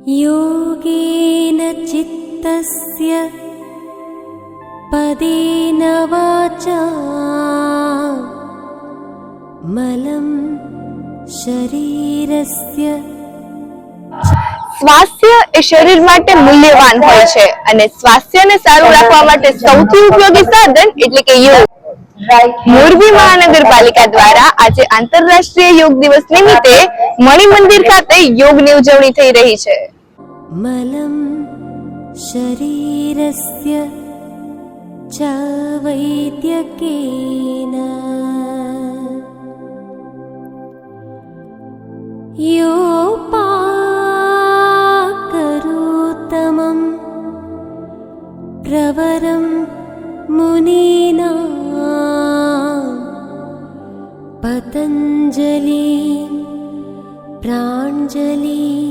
योगेन चित्तस्य पदेन वाचा मलं शरीरस्य સ્વાસ્થ્ય એ શરીર માટે મૂલ્યવાન હોય છે અને સ્વાસ્થ્યને સારું રાખવા માટે સૌથી ઉપયોગી સાધન એટલે કે યોગ મોરબી મહાનગરપાલિકા દ્વારા આજે આંતરરાષ્ટ્રીય યોગ દિવસ નિમિત્તે મણિ મંદિર ખાતે યોગની ઉજવણી થઈ રહી છે मलं शरीरस्य च वैद्यकेन। योपाकरोत्तमं प्रवरं मुनीना पतञ्जलि प्राञ्जलि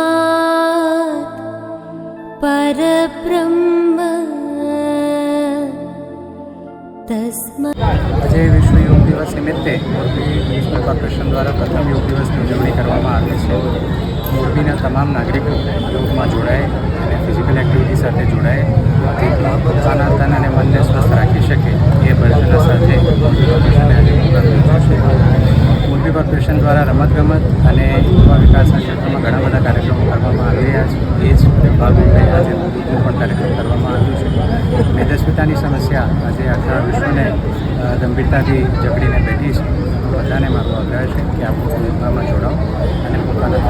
આજે વિશ્વ યોગ દિવસ નિમિત્તે મોરબી મ્યુનિસિપલ કોર્પોરેશન દ્વારા પ્રથમ યોગ દિવસની ઉજવણી કરવામાં આવે છે. મોરબીના તમામ નાગરિકો યોગમાં જોડાય અને ફિઝિકલ એક્ટિવિટી સાથે જોડાય. જેથી પોતાના તન અને મનને સ્વસ્થ રાખી શકે એ ભજના સાથે મોરબી મોરબી કોર્પોરેશન દ્વારા રમતગમત અને યુવા વિકાસના ક્ષેત્રમાં ઘણા બધા કાર્યક્રમો કરવામાં આવી રહ્યા છે. એ જ ભાગરૂપે આજે પણ કાર્યક્રમ કરવામાં આવ્યો છે. સ્વચ્છતાની સમસ્યા. આજે આખા વિશ્વને ગંભીરતાથી જકડીને બેઠી છે. બધાને મારો આગ્રહ છે કે આપ યોગામાં જોડાઓ અને પોતાના